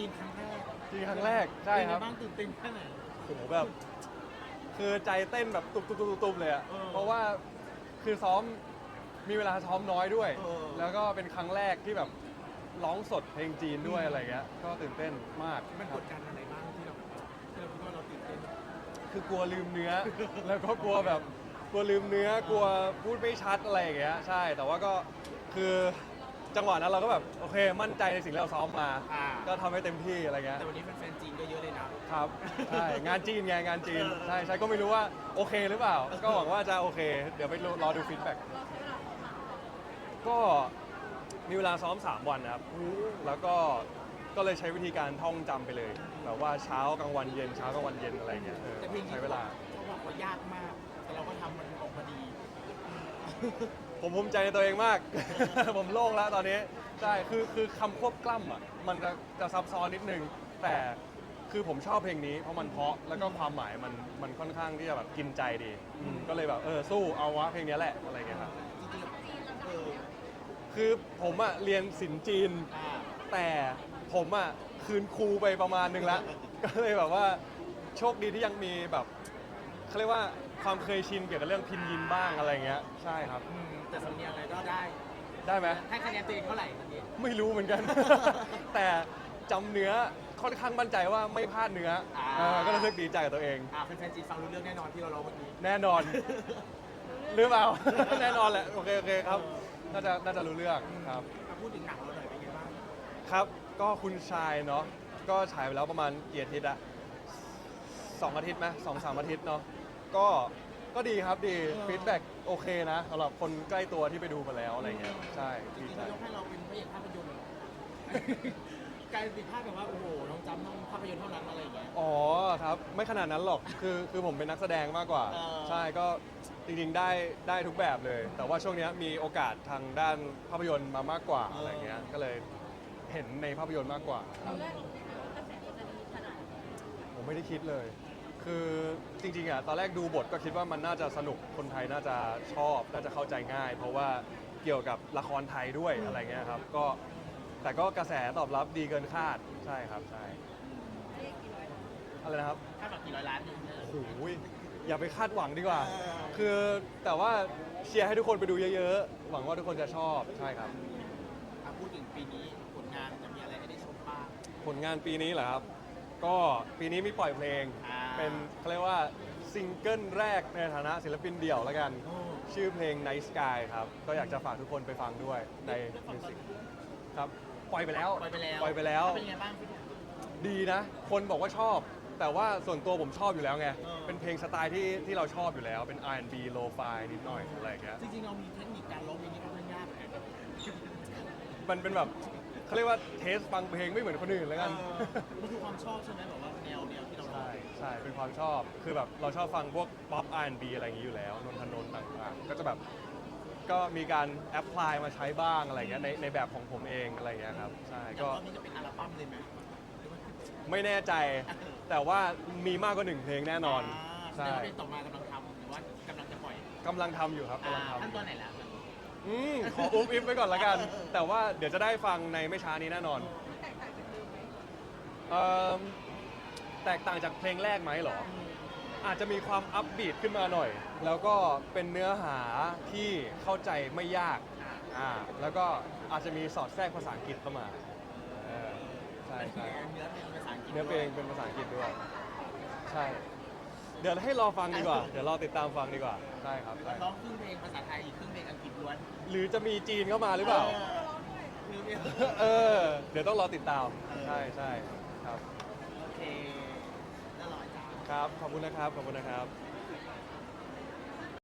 จีนครั้งแรกจริงครั้งแรกใช่ครับ เป็นไงบ้างตื่นเต้นแค่ไหน โหแบบ คือใจเต้นแบบตุบตุบตุบตุบเลยอะเออเพราะว่าคือซ้อมมีเวลาซ้อมน้อยด้วย เออ แล้วก็เป็นครั้งแรกที่แบบร้องสดเพลงจีนด้วยอะไรเงี้ยก็ตื่นเต้นมากมันคกรับดดันอะไรบ้างที่เราแบบว่าที่เราคิดว่าเราตื่นเต้น คือกลัวลืมเนื้อ แล้วก็กลัวแบบกลัวลืมเนื้อกลัวพูดไม่ชัดอะไรอย่างเงี้ยใช่แต่ว่าก็คือ จังหวะนั้นเราก็แบบโอเคมั่นใจในสิ่งที่เราซ้อมมา อ่า ก็ทำให้เต็มที่อะไรเงี้ยแต่วันนี้แฟนๆจีนก็เยอะเลยนะ ครับใช่งานจีนไงงานจีนเออใช่ใช่ก็ไม่รู้ว่าโอเคหรือเปล่า ก็หวังว่าจะโอเค เดี๋ยวไปรอรอดูฟีดแบ็กก็มีเวลาซ้อม 3 วันนะครับ แล้วก็ก็เลยใช้วิธีการท่องจำไปเลยแบบว่าเช้ากลางวันเย็นเช้ากลางวันเย็นอะไรเงี้ยเออแต่เพลงนี้ใช้เวลา เขาบอกว่ายากมาก แต่เราก็ทำมันออกมาดี ผมภูมิใจในตัวเองมาก ผมโล่งแล้วตอนนี้ ใช่ คือคือคำควบกล้ำอะ มันจะจะซับซ้อนนิดนึง แต่คือผมชอบเพลงนี้เพราะมันเพราะ แล้วก็ความหมายมันมันค่อนข้างที่จะแบบกินใจดีอืมก็เลยแบบเออสู้เอาวะเพลงนี้แหละอะไรเงี้ยครับ จริงๆเออคือผมอะเรียนศิลป์จีน อ่าแต่ผมอะคืนครูไปประมาณหนึงแล้ว ก็เลยแบบว่าโชคดีที่ยังมีแบบเขาเรียกว่า ความเคยชินเกี่ยวกับเรื่องพินยินบ้างอะไรเงี้ยใช่ครับอืมแต่สำเนียงอะไรก็ได้ ได้ไหมให้คะแนนตัวเองเท่าไหร่ตอนนี้ไม่รู้เหมือนกัน แต่จำเนื้อค่อนข้างมั่นใจว่าไม่พลาดเนื้อเออก็รู้สึกดีใจกับตัวเอง อ่าแฟนๆจีนฟังรู้เรื่องแน่นอนที่เราร้องเมื่อกี้แน่นอน หรือเปล่า แน่นอนแหละโอเคโอเคครับน่าจะน่าจะรู้เรื่องครับ มาพูดถึงหนังเราหน่อยเป็นไงบ้างครับ ก็คุณชายเนาะ ก็ฉายไปแล้วประมาณกี่อาทิตย์อะสองอาทิตย์ไหมสองสามอาทิตย์เนาะ ก็ก็ดีครับดีเออฟีดแบ็กโอเคนะสำหรับคนใกล้ตัวที่ไปดูมาแล้วอะไรเงี้ยใช่จดีริงๆใจเขายกให้เราเป็นพระเอกภาพยนตร์เลยเหรอกลายเป็นติดภาพแบบว่าโอ้โหน้องจำต้องภาพยนตร์เท่านั้นอะไรอย่างเงี้ย อ๋อครับ ไม่ขนาดนั้นหรอก คือคือผมเป็นนักแสดงมากกว่า เออ ใช่ก็จริงๆได้ได้ทุกแบบเลย แต่ว่าช่วงเนี้ยมีโอกาสทางด้านภาพยนตร์มามากกว่าอะไรเงี้ยก็เลยเห็นในภาพยนตร์มากกว่า ตอนแรกเราคิดไหมว่ากระแสมันจะดีขนาดนี้ผมไม่ได้คิดเลย คือ จริงๆอะตอนแรกดูบทก็คิดว่ามันน่าจะสนุกคนไทยน่าจะชอบ น่าจะเข้าใจง่าย เพราะว่าเกี่ยวกับละครไทยด้วยอะไรเงี้ยครับก็แต่ก็กระแสตอบรับดีเกินคาดใช่ครับใช่เรียกกี่ร้อยล้านอะไรนะครับ คาดหวังกี่ร้อยล้านอยู่เนี่ยโอ้โหอย่าไปคาดหวังดีกว่าเออคือแต่ว่าเชียร์ให้ทุกคนไปดูเยอะๆ หวังว่าทุกคนจะชอบใช่ครับ อะพูดถึงปีนี้ผลงานจะมีอะไรให้ได้ชมบ้างผลงานปีนี้เหรอครับ ก็ปีนี้มีปล่อยเพลง อ่า เป็นเขาเรียกว่าซิงเกิลแรกในฐานะศิลปินเดี่ยวแล้วกันโอ้ชื่อเพลง Night Sky ครับ ก็อยากจะฝากทุกคนไปฟังด้วยในมิวสิกครับ ปล่อยไปแล้ว ปล่อยไปแล้วปล่อยไปแล้ว เป็นไงบ้างพี่เนี่ย ดีนะ คนบอกว่าชอบ แต่ว่าส่วนตัวผมชอบอยู่แล้วไง เออ เป็นเพลงสไตล์ที่ที่เราชอบอยู่แล้ว เป็น R&B Lo-Fi นิดหน่อยอะไรอย่างเงี้ย จริงๆเรามีเทคนิคการร้องเพลงนี้ค่อนข้างยากเลยนะ มันเป็นแบบเขาเรียกว่าเทสฟังเพลงไม่เหมือนคนอื่นแล้วกัน เออมันคือความชอบใช่ไหมแบบว่าแนวแนวที่เราร้อ ใช่งใช่เป็นความชอบคือแบบเราชอบฟังพวกป๊อป R&B อะไรอย่างนี้อยู่แล้วนนทนนท์ต่างๆ ก็จะแบบก็มีการแอพพลายมาใช้บ้างอะไรเงี้ยในในแบบของผมเองอะไรเงี้ยครับใช่อย่างก็ รอบนี้จะเป็นอัลบั้มเลยไหมหรือว่าไม่แน่ใจ แต่ว่ามีมากกว่าหนึ่งเพลงแน่นอนาแสใช่ดงว่าเพลงต่อมากำลังทำหรือว่ากำลังจะปล่อยกำลังทำอยู่ครับอ่ากำลังทขั้นตอนไหนแล้วำอืมขออุ๊บอิ๊บไว้ก่อนละกัน แต่ว่าเดี๋ยวจะได้ฟังในไม่ช้านี้แน่นอนแตกต่างจากเดิมไหมเอิ่ม แตกต่างจากเพลงแรกไหมเหรอ อาจจะมีความอัพบีทขึ้นมาหน่อย แล้วก็เป็นเนื้อหาที่เข้าใจไม่ยากอ่าแล้วก็อาจจะมีสอดแทรกภาษาอังกฤษเข้ามาเออใช่ใช่เนื้อเป็นภาษาอังกฤษเนื้อเพลงเป็นภาษาอังกฤษด้วย ใช่ เดี๋ยวให้รอฟังดีกว่า เดี๋ยวรอติดตามฟังดีกว่าใช่ครับหรือใช่ว่าร้องครึ่งเพลงภาษาไทยอีกครึ่งเพลงอังกฤษล้วนหรือจะมีจีนเข้ามาหรือเปล่าหรือไม่เออ เดี๋ยวต้องรอติดตาม ใช่ใช่ครับ โอเคน่าร้อยจ้า ครับ ขอบคุณนะครับ ขอบคุณนะครับ